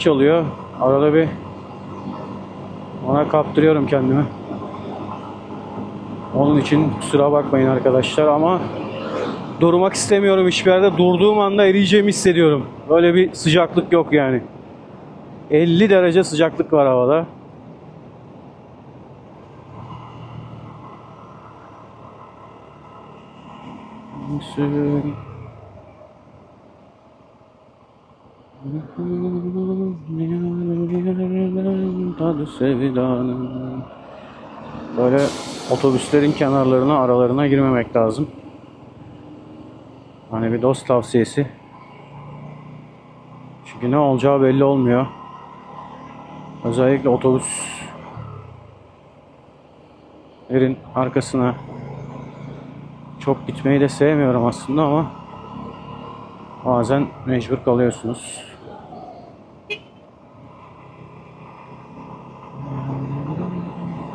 çalıyor. Arada bir ona kaptırıyorum kendimi. Onun için kusura bakmayın arkadaşlar ama durmak istemiyorum hiçbir yerde. Durduğum anda eriyeceğimi hissediyorum. Böyle bir sıcaklık yok yani. 50 derece sıcaklık var havada. Tadı sevdanın. Böyle otobüslerin kenarlarına aralarına girmemek lazım. Hani bir dost tavsiyesi. Çünkü ne olacağı belli olmuyor. Özellikle otobüslerin arkasına çok gitmeyi de sevmiyorum aslında ama bazen mecbur kalıyorsunuz.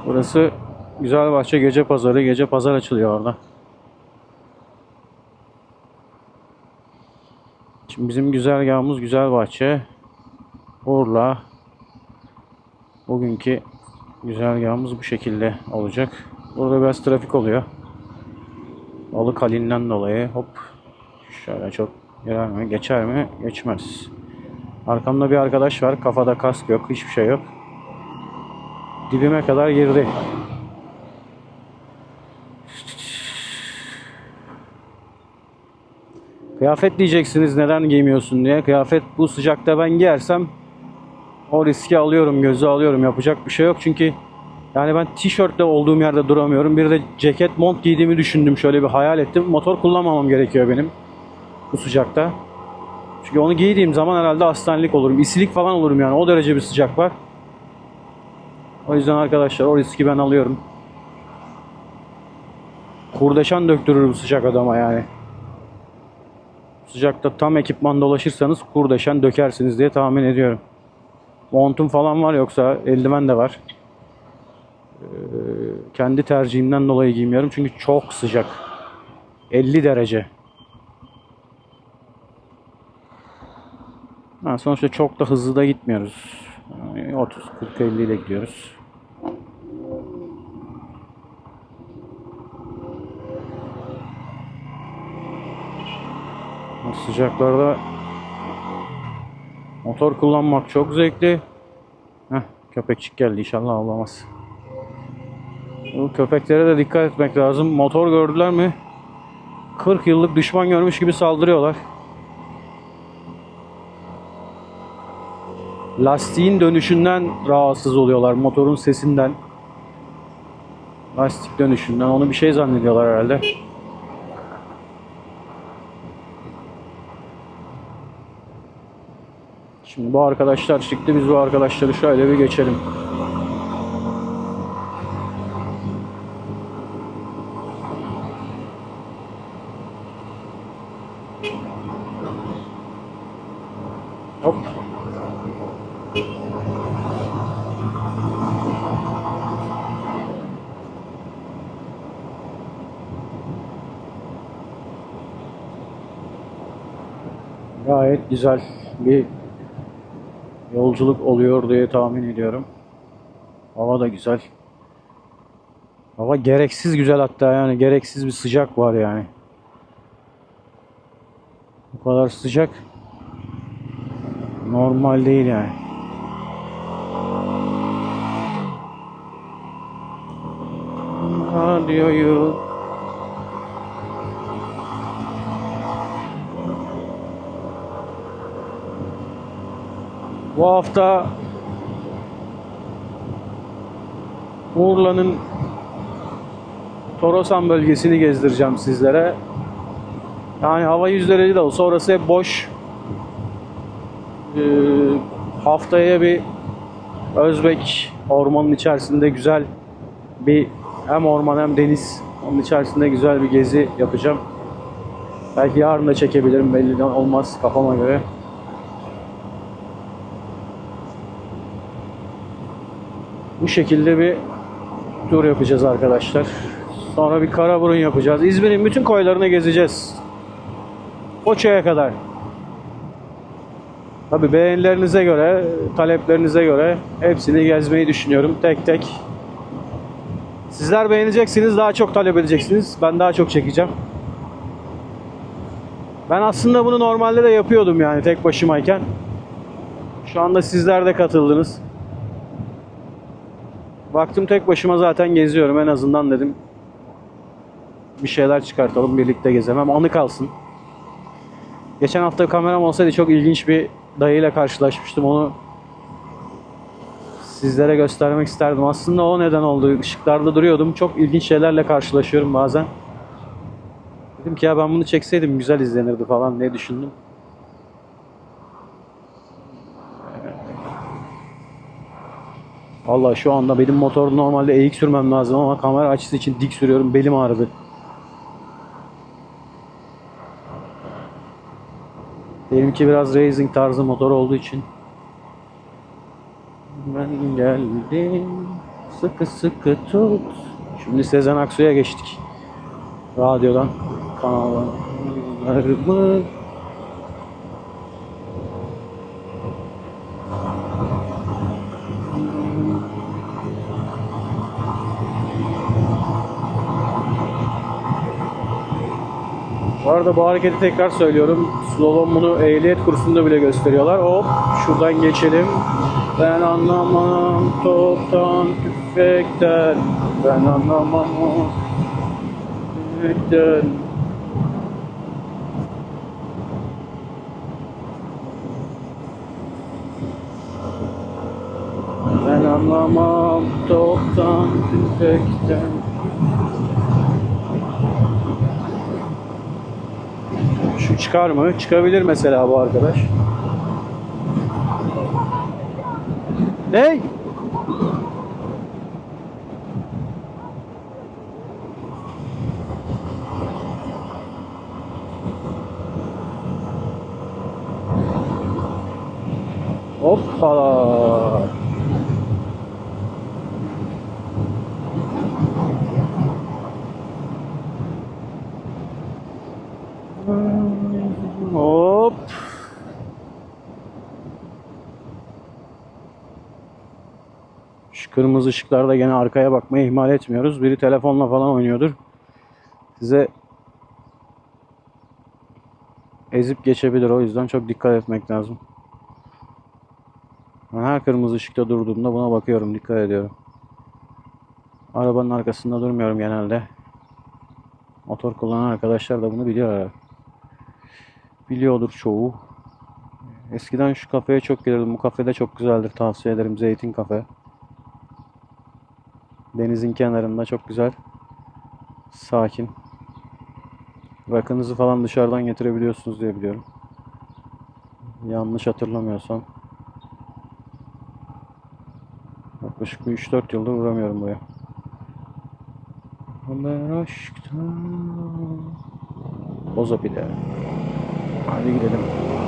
Burası Güzelbahçe Gece Pazarı. Gece pazar açılıyor orada. Şimdi bizim güzergahımız Güzelbahçe. Urla. Bugünkü güzergahımız bu şekilde olacak. Burada biraz trafik oluyor. Balık halinden dolayı hop şöyle çok girer mi? Geçer mi? Geçmez. Arkamda bir arkadaş var. Kafada kask yok. Hiçbir şey yok. Dibime kadar girdi. Kıyafet diyeceksiniz neden giymiyorsun diye. Kıyafet bu sıcakta ben giyersem o riski alıyorum, gözü alıyorum. Yapacak bir şey yok çünkü yani ben tişörtle olduğum yerde duramıyorum. Bir de ceket, mont giydiğimi düşündüm. Şöyle bir hayal ettim. Motor kullanmamam gerekiyor benim bu sıcakta. Çünkü onu giydiğim zaman herhalde hastanelik olurum. İsilik falan olurum yani. O derece bir sıcak var. O yüzden arkadaşlar o riski ben alıyorum. Kurdeşen döktürür bu sıcak adama yani. Sıcakta tam ekipman dolaşırsanız kurdeşen dökersiniz diye tahmin ediyorum. Montum falan var yoksa eldiven de var. Ee, kendi tercihimden dolayı giymiyorum çünkü çok sıcak. 50 derece. Ha, sonuçta çok da hızlı da gitmiyoruz. Yani 30, 40, 50 ile gidiyoruz. Sıcaklarda motor kullanmak çok zevkli. Heh, köpekçik geldi inşallah avlamaz. Bu köpeklere de dikkat etmek lazım. Motor gördüler mi 40 yıllık düşman görmüş gibi saldırıyorlar. Lastiğin dönüşünden rahatsız oluyorlar. Motorun sesinden. Lastik dönüşünden. Onu bir şey zannediyorlar herhalde. Şimdi bu arkadaşlar çıktı. Biz bu arkadaşları şöyle bir geçelim. Hop. Gayet güzel bir yolculuk oluyor diye tahmin ediyorum. Hava da güzel. Hava gereksiz güzel hatta yani gereksiz bir sıcak var yani. Bu kadar sıcak normal değil yani. Radyoyu Bu hafta Urla'nın Torasan bölgesini gezdireceğim sizlere. Yani hava 100 derece de olsa orası hep boş. Ee, haftaya bir Özbek ormanın içerisinde güzel bir hem orman hem deniz onun içerisinde güzel bir gezi yapacağım. Belki yarın da çekebilirim belli olmaz kafama göre. Bu şekilde bir tur yapacağız arkadaşlar. Sonra bir Karaburun yapacağız. İzmir'in bütün koylarını gezeceğiz. Foça'ya kadar. Tabii beğenilerinize göre, taleplerinize göre hepsini gezmeyi düşünüyorum tek tek. Sizler beğeneceksiniz, daha çok talep edeceksiniz. Ben daha çok çekeceğim. Ben aslında bunu normalde de yapıyordum yani tek başımayken. Şu anda sizler de katıldınız. Baktım tek başıma zaten geziyorum en azından dedim. Bir şeyler çıkartalım birlikte gezemem. Anı kalsın. Geçen hafta kameram olsaydı çok ilginç bir dayıyla karşılaşmıştım. Onu sizlere göstermek isterdim. Aslında o neden oldu. Işıklarda duruyordum. Çok ilginç şeylerle karşılaşıyorum bazen. Dedim ki ya ben bunu çekseydim güzel izlenirdi falan diye düşündüm. Vallahi şu anda benim motor normalde eğik sürmem lazım ama kamera açısı için dik sürüyorum. Belim ağrıdı. Benimki biraz racing tarzı motor olduğu için. Ben geldim. Sıkı sıkı tut. Şimdi Sezen Aksu'ya geçtik. Radyodan kanallarımı arada bu hareketi tekrar söylüyorum. Slalom bunu ehliyet kursunda bile gösteriyorlar. Hop şuradan geçelim. Ben anlamam toptan tüfekten. Ben anlamam tüfekten. Ben anlamam toptan tüfekten. Şu çıkar mı? Çıkabilir mesela bu arkadaş. Ne? Hoppala. Hop. Şu kırmızı ışıklarda gene arkaya bakmayı ihmal etmiyoruz. Biri telefonla falan oynuyordur. Size ezip geçebilir. O yüzden çok dikkat etmek lazım. Ben her kırmızı ışıkta durduğumda buna bakıyorum. Dikkat ediyorum. Arabanın arkasında durmuyorum genelde. Motor kullanan arkadaşlar da bunu biliyor herhalde. Biliyordur çoğu. Eskiden şu kafeye çok gelirdim. Bu kafede çok güzeldir. Tavsiye ederim. Zeytin kafe. Denizin kenarında çok güzel. Sakin. Rakınızı falan dışarıdan getirebiliyorsunuz diye biliyorum. Yanlış hatırlamıyorsam. Yaklaşık bir 3-4 yıldır uğramıyorum buraya. Ben aşktan Boza pide. Hadi gidelim.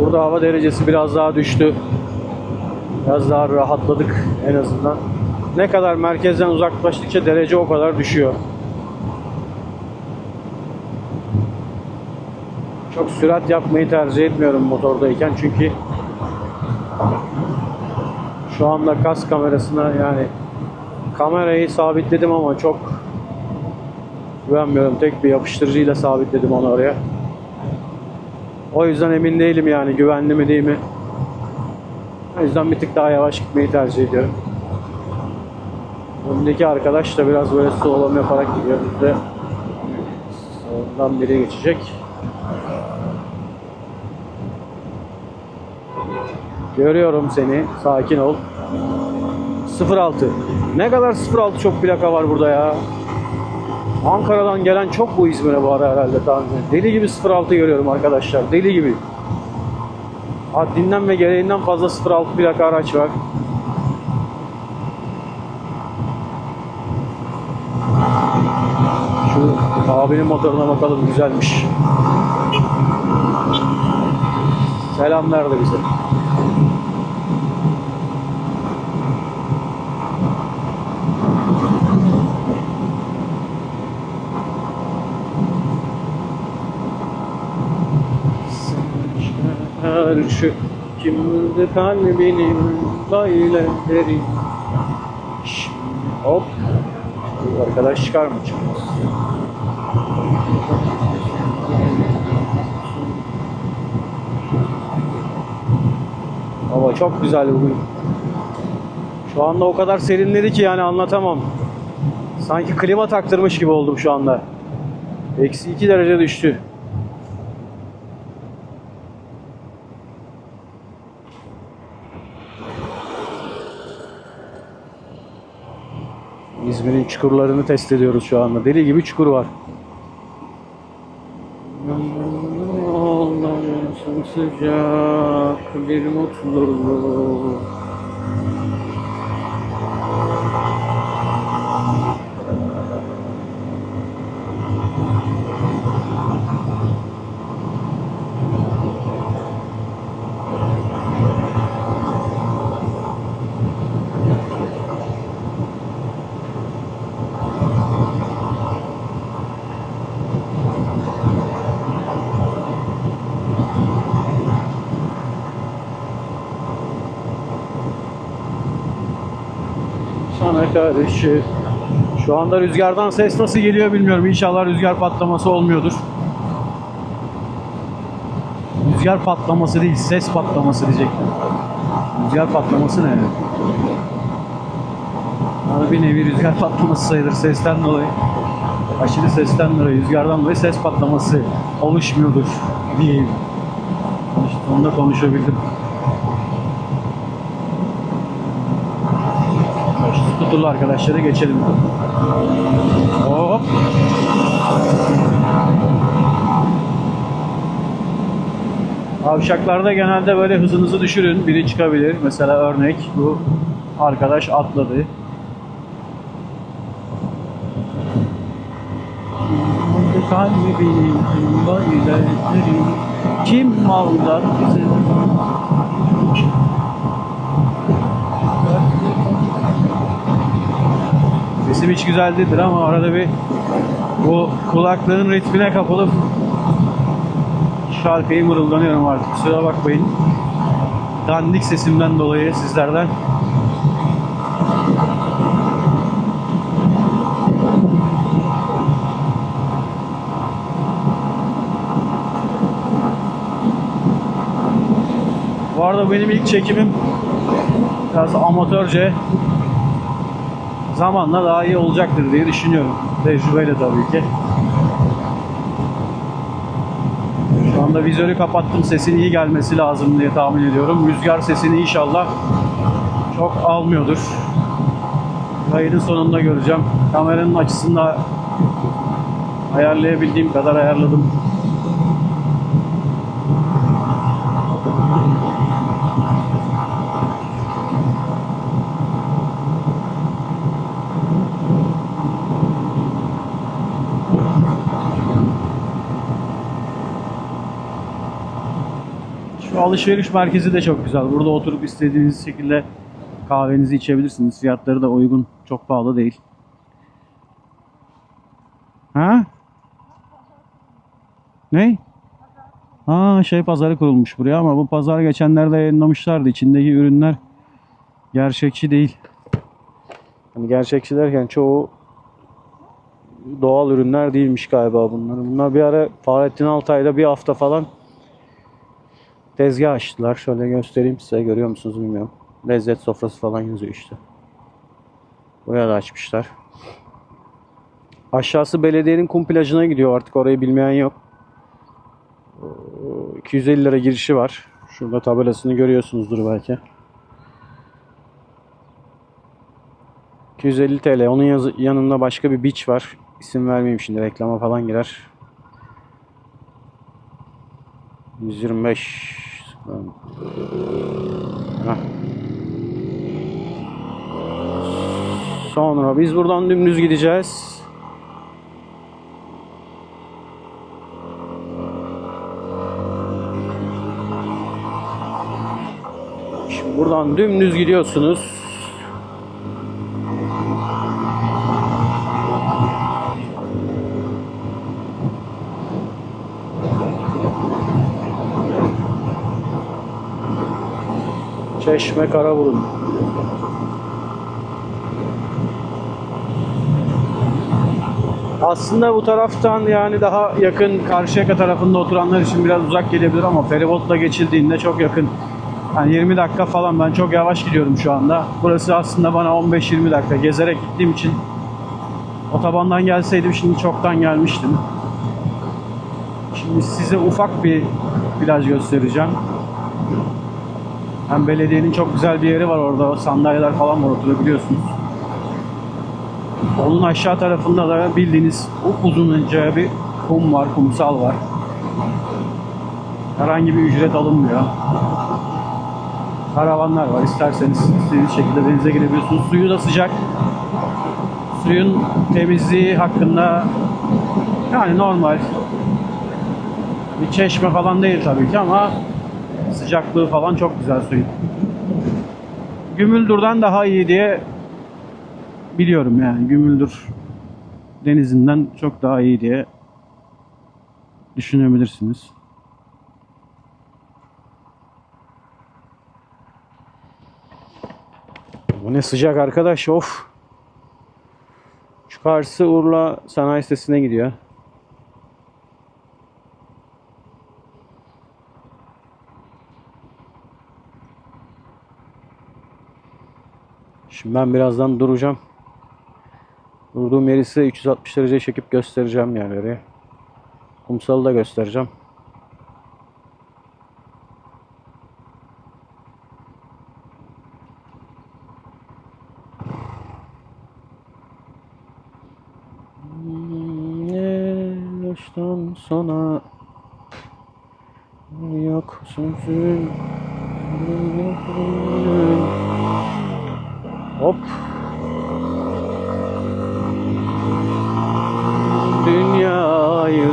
Burada hava derecesi biraz daha düştü. Biraz daha rahatladık en azından. Ne kadar merkezden uzaklaştıkça derece o kadar düşüyor. Çok sürat yapmayı tercih etmiyorum motordayken çünkü şu anda kas kamerasına yani kamerayı sabitledim ama çok güvenmiyorum. Tek bir yapıştırıcıyla sabitledim onu oraya. O yüzden emin değilim yani güvenli mi değil mi. O yüzden bir tık daha yavaş gitmeyi tercih ediyorum. Öndeki arkadaş da biraz böyle slalom yaparak gidiyor. Biz de ondan biri geçecek. Görüyorum seni. Sakin ol. 06. Ne kadar 06 çok plaka var burada ya. Ankara'dan gelen çok bu İzmir'e bu ara herhalde tahmin. Deli gibi 06 görüyorum arkadaşlar. Deli gibi. Haddinden ve gereğinden fazla 06 plaka araç var. Şu abinin motoruna bakalım güzelmiş. Selam verdi bize. Karşı kimdi kalbinin derin Şimdi Hop Bu Arkadaş çıkar mı çıkmaz Hava çok güzel bugün. Şu anda o kadar serinledi ki yani anlatamam. Sanki klima taktırmış gibi oldum şu anda. Eksi 2 derece düştü. İzmir'in çukurlarını test ediyoruz şu anda. Deli gibi çukur var. Olmasın sıcak bir mutluluk. Sana karşı. Şu anda rüzgardan ses nasıl geliyor bilmiyorum. İnşallah rüzgar patlaması olmuyordur. Rüzgar patlaması değil, ses patlaması diyecektim. Rüzgar patlaması ne? Yani bir nevi rüzgar patlaması sayılır sesten dolayı. Aşırı sesten dolayı, rüzgardan dolayı ses patlaması oluşmuyordur diyeyim. İşte onu da konuşabildim. Tuturlu arkadaşları geçelim. Hop. Avşaklarda genelde böyle hızınızı düşürün. Biri çıkabilir. Mesela örnek bu arkadaş atladı. Kim aldat bizi? Sesim hiç güzel değildir ama arada bir bu kulaklığın ritmine kapılıp şarkıyı mırıldanıyorum artık. Kusura bakmayın. Dandik sesimden dolayı sizlerden Bu arada benim ilk çekimim biraz amatörce zamanla daha iyi olacaktır diye düşünüyorum. Tecrübeyle tabii ki. Şu anda vizörü kapattım. Sesin iyi gelmesi lazım diye tahmin ediyorum. Rüzgar sesini inşallah çok almıyordur. Yayının sonunda göreceğim. Kameranın açısını da ayarlayabildiğim kadar ayarladım. Alışveriş merkezi de çok güzel. Burada oturup istediğiniz şekilde kahvenizi içebilirsiniz. Fiyatları da uygun. Çok pahalı değil. Ha? Ne? Ha şey pazarı kurulmuş buraya ama bu pazar geçenlerde yayınlamışlardı. İçindeki ürünler gerçekçi değil. Hani gerçekçi derken çoğu doğal ürünler değilmiş galiba bunlar. Bunlar bir ara Fahrettin Altay'da bir hafta falan tezgah açtılar. Şöyle göstereyim size. Görüyor musunuz bilmiyorum. Lezzet sofrası falan yazıyor işte. Buraya da açmışlar. Aşağısı belediyenin kum plajına gidiyor. Artık orayı bilmeyen yok. Ee, 250 lira girişi var. Şurada tabelasını görüyorsunuzdur belki. 250 TL. Onun yanında başka bir beach var. İsim vermeyeyim şimdi. Reklama falan girer. 125 Heh. Sonra biz buradan dümdüz gideceğiz. Şimdi buradan dümdüz gidiyorsunuz. Çeşme Karaburun. Aslında bu taraftan yani daha yakın Karşıyaka tarafında oturanlar için biraz uzak gelebilir ama feribotla geçildiğinde çok yakın. Yani 20 dakika falan ben çok yavaş gidiyorum şu anda. Burası aslında bana 15-20 dakika gezerek gittiğim için otobandan gelseydim şimdi çoktan gelmiştim. Şimdi size ufak bir plaj göstereceğim. Hem belediyenin çok güzel bir yeri var orada. Sandalyeler falan var oturabiliyorsunuz. Onun aşağı tarafında da bildiğiniz uzunca bir kum var, kumsal var. Herhangi bir ücret alınmıyor. Karavanlar var. İsterseniz istediğiniz şekilde denize girebiliyorsunuz. Suyu da sıcak. Suyun temizliği hakkında yani normal. Bir çeşme falan değil tabii ki ama sıcaklığı falan çok güzel suyun. Gümüldür'den daha iyi diye biliyorum yani Gümüldür denizinden çok daha iyi diye düşünebilirsiniz. Bu ne sıcak arkadaş of. Şu karşısı Urla Sanayi Sitesi'ne gidiyor. Şimdi ben birazdan duracağım. Durduğum yeri size 360 derece çekip göstereceğim yerleri. Kumsalı da göstereceğim. Ne yaştan sonra yok sözün Hop. Dünyayı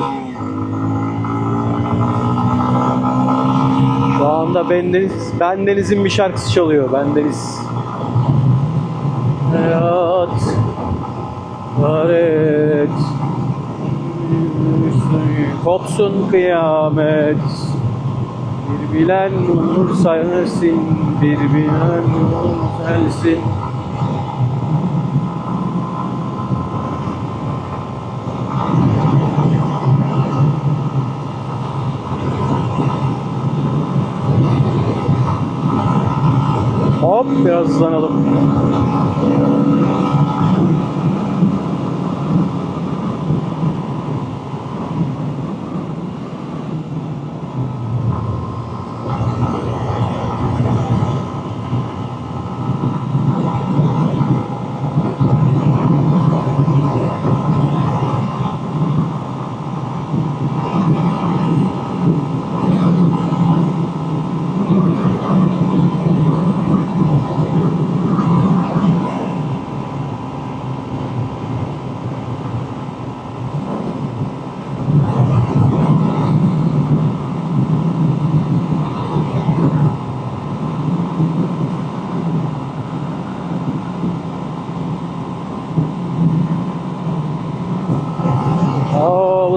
Şu anda Bendeniz, Bendeniz'in bir şarkısı çalıyor. Bendeniz. Hayat Garet Kopsun kıyamet Bir bilen nur sayılsın Bir bilen nur sayılsın Hop biraz hızlanalım.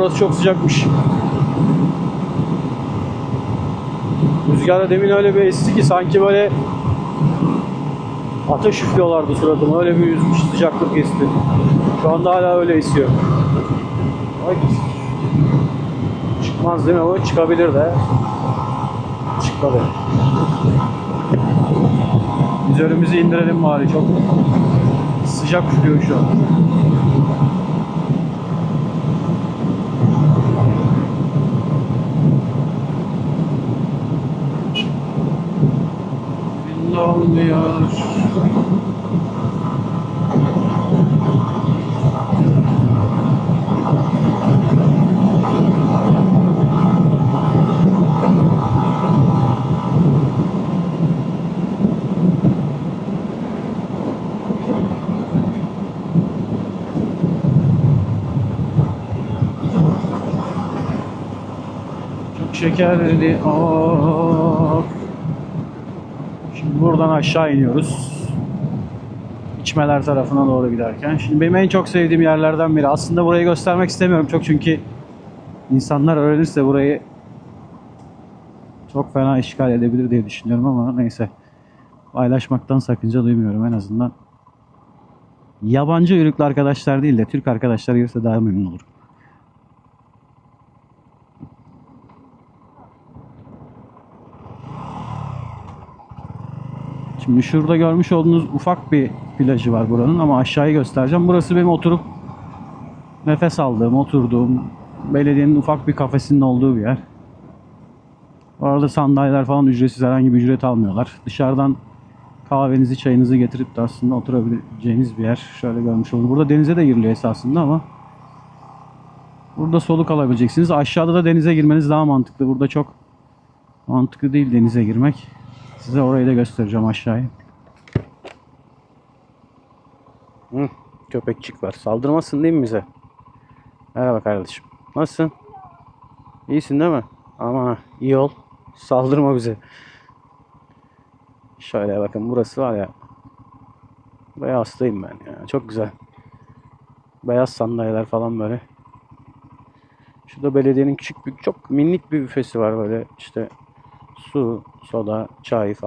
Burası çok sıcakmış. Rüzgarda demin öyle bir esti ki sanki böyle ateş üflüyorlardı suratıma. Öyle bir yüzmüş sıcaklık esti. Şu anda hala öyle esiyor. Ay. Çıkmaz değil mi? O çıkabilir de. Çıkmadı. Vizörümüzü indirelim bari. Çok sıcak üflüyor şu an. Çok şekerli ah. Buradan aşağı iniyoruz. İçmeler tarafına doğru giderken. Şimdi benim en çok sevdiğim yerlerden biri. Aslında burayı göstermek istemiyorum çok çünkü insanlar öğrenirse burayı çok fena işgal edebilir diye düşünüyorum ama neyse. Paylaşmaktan sakınca duymuyorum en azından. Yabancı uyruklu arkadaşlar değil de Türk arkadaşlar gelirse daha memnun olurum. Şimdi şurada görmüş olduğunuz ufak bir plajı var buranın ama aşağıyı göstereceğim. Burası benim oturup nefes aldığım, oturduğum, belediyenin ufak bir kafesinin olduğu bir yer. Bu arada sandalyeler falan ücretsiz herhangi bir ücret almıyorlar. Dışarıdan kahvenizi, çayınızı getirip de aslında oturabileceğiniz bir yer. Şöyle görmüş olun. Burada denize de giriliyor esasında ama burada soluk alabileceksiniz. Aşağıda da denize girmeniz daha mantıklı. Burada çok mantıklı değil denize girmek. Size orayı da göstereceğim aşağıyı. Hı, köpekçik var. Saldırmasın değil mi bize? Merhaba kardeşim. Nasılsın? İyisin değil mi? Ama iyi ol. Saldırma bize. Şöyle bakın burası var ya. Buraya hastayım ben ya. Çok güzel. Beyaz sandalyeler falan böyle. Şurada belediyenin küçük bir çok minik bir büfesi var böyle işte su, soda, çay falan.